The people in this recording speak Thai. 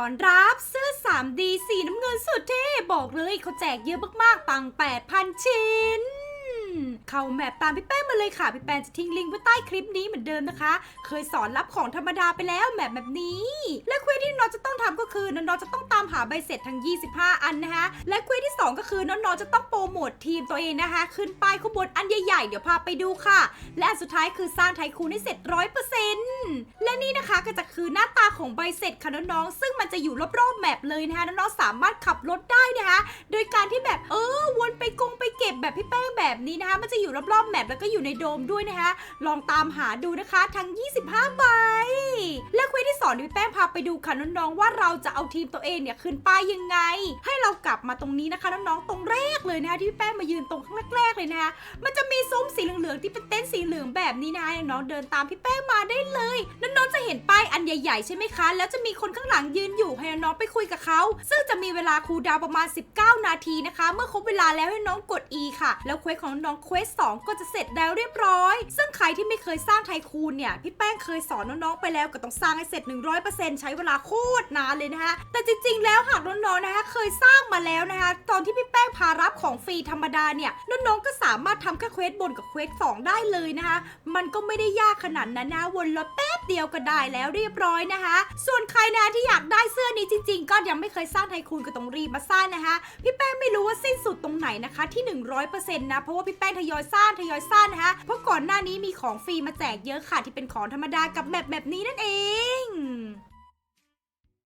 อนรับเสื้อ 3D สีน้ำเงินสุดเท่ บอกเลยเขาแจกเยอะมากๆ ตัง8,000 ชิ้น เข้าแมปตามพี่แป้งมาเลยค่ะ พี่แป้งจะทิ้งลิงก์ไว้ใต้คลิปนี้เหมือนเดิมนะคะ เคยสอนรับของธรรมดาไปแล้วแมปแบบนี้ และเควสที่น้องจะต้องทำก็คือน้องจะต้องตามหาใบเสร็จทั้ง 25 อันนะคะ และเควสที่ 2 ก็คือน้องๆจะต้องโปรโมททีมตัวเองนะคะ ขึ้นป้ายขบวนอันใหญ่ๆ เดี๋ยวพาไปดูค่ะ และอันสุดท้ายคือสร้างไทคูนให้เสร็จร้อยเปอร์เซ็นต์และนี่นะคะก็จะคือหน้าตาของใบเสร็จค่ะน้องๆซึ่งมันจะอยู่รอบๆแมปเลยนะคะน้องๆสามารถขับรถได้นะคะ โดยการที่แบบเออวนไปกงไปเก็บแบบพี่แป้งแบบนี้นะคะมันจะอยู่รอบๆแมปแล้วก็อยู่ในโดมด้วยนะคะ ลองตามหาดูนะคะทั้ง 25 ใบ และเควสที่สอนพี่แป้งพาไปดูค่ะน้องๆว่าเราจะเอาทีมตัวเองเนี่ยขึ้นป้ายยังไง ให้เรากลับมาตรงนี้นะคะน้องๆตรงแรกเลยนะคะที่พี่แป้งมายืนตรงข้างแรกๆเลยนะคะมันจะมีซุ้มสีเหลืองๆที่เป็นเต็นท์สีเหลืองแบบนี้นะคะน้องๆเดินตามพี่แป้งมาได้เลยน้องๆจะเห็นป้ายอันใหญ่ๆใช่ไหมคะ แล้วจะมีคนข้างหลังยืนอยู่ให้น้องๆไปคุยกับเขา ซึ่งจะมีเวลาคูดาวประมาณ 19 นาทีนะคะ เมื่อครบเวลาแล้วให้น้องกด E ค่ะ แล้วเควสของน้องเควส2ก็จะเสร็จแล้วเรียบร้อยซึ่ง รที่ไม่เคยสร้างไทคูนเนี่ย พี่แป้งเคยสอนน้องๆไปแล้วก็ต้องสร้างให้เสร็จ 100%ใช้เวลาโคตรนานเลยนะคะ แต่จริงๆ แล้วหากน้องๆ นะคะเคยสร้างมาแล้วนะคะ ตอนที่พี่แป้งพารับของฟรีธรรมดาเนี่ย น้องๆ ก็สามารถทำแค่เควสบนกับเควสองได้เลยนะคะ มันก็ไม่ได้ยากขนาดนั้นนะวนละแป๊ เดียวก็ได้แล้วเรียบร้อยนะคะ ส่วนใครนะที่อยากได้เสื้อนี้จริง ๆ ก็ยังไม่เคยสร้างไทคูนก็ต้องรีบมาสร้างนะคะ พี่แป้งไม่รู้ว่าสิ้นสุดตรงไหนนะคะที่ 100%นะเพราะว่าพี่แป้งทยอยสร้างทยอยสร้างนะคะเพราะก่อนหน้านี้มีของฟรีมาแจกเยอะค่ะที่เป็นของธรรมดากับแบบแบบนี้นั่นเอง